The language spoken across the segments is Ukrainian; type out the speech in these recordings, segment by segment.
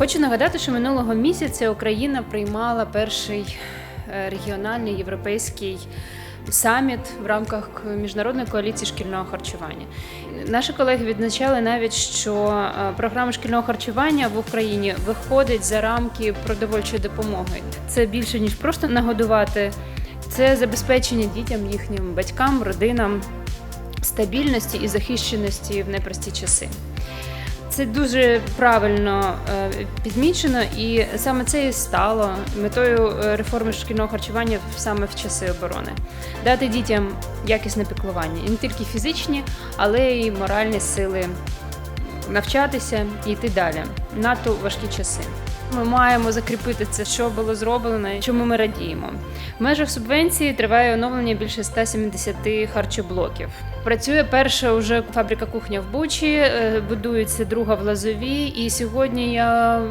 Хочу нагадати, що минулого місяця Україна приймала перший е, регіональний європейський саміт в рамках міжнародної коаліції шкільного харчування. Наші колеги відзначали навіть, що е, програма шкільного харчування в Україні виходить за рамки продовольчої допомоги. Це більше ніж просто нагодувати, це забезпечення дітям, їхнім батькам, родинам стабільності і захищеності в непрості часи. Це дуже правильно е, підмічено, і саме це і стало метою е, реформи шкільного харчування саме в часи оборони. Дати дітям якісне піклування, і не тільки фізичні, але й моральні сили навчатися і йти далі. Надто важкі часи. Ми маємо закріпити це, що було зроблено, і чому ми радіємо. В межах субвенції триває оновлення більше 170 харчоблоків. Працює перша вже фабрика кухня в Бучі, е, будується друга в Лазові. І сьогодні я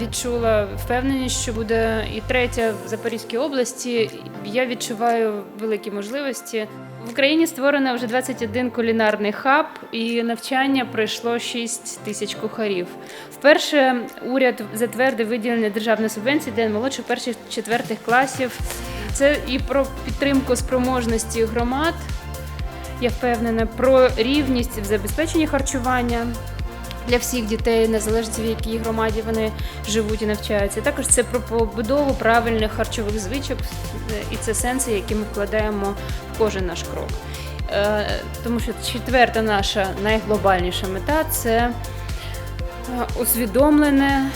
відчула впевненість, що буде і третя в Запорізькій області. Я відчуваю великі можливості. В Україні створено вже 21 кулінарний хаб, і навчання пройшло 6 тисяч кухарів. Вперше уряд затвердив виділення державної субвенції для молодших перших четвертих класів. Це і про підтримку спроможності громад. Я впевнена про рівність в забезпеченні харчування для всіх дітей, незалежно в якій громаді вони живуть і навчаються. Також це про побудову правильних харчових звичок, і це сенси, які ми вкладаємо в кожен наш крок. Е, Тому що четверта наша найглобальніша мета це е, усвідомлене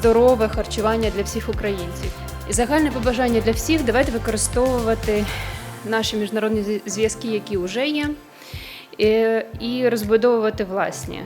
здорове харчування для всіх українців. І загальне побажання для всіх давайте використовувати наші міжнародні зв'язки, які вже є, і- і розбудовувати власні.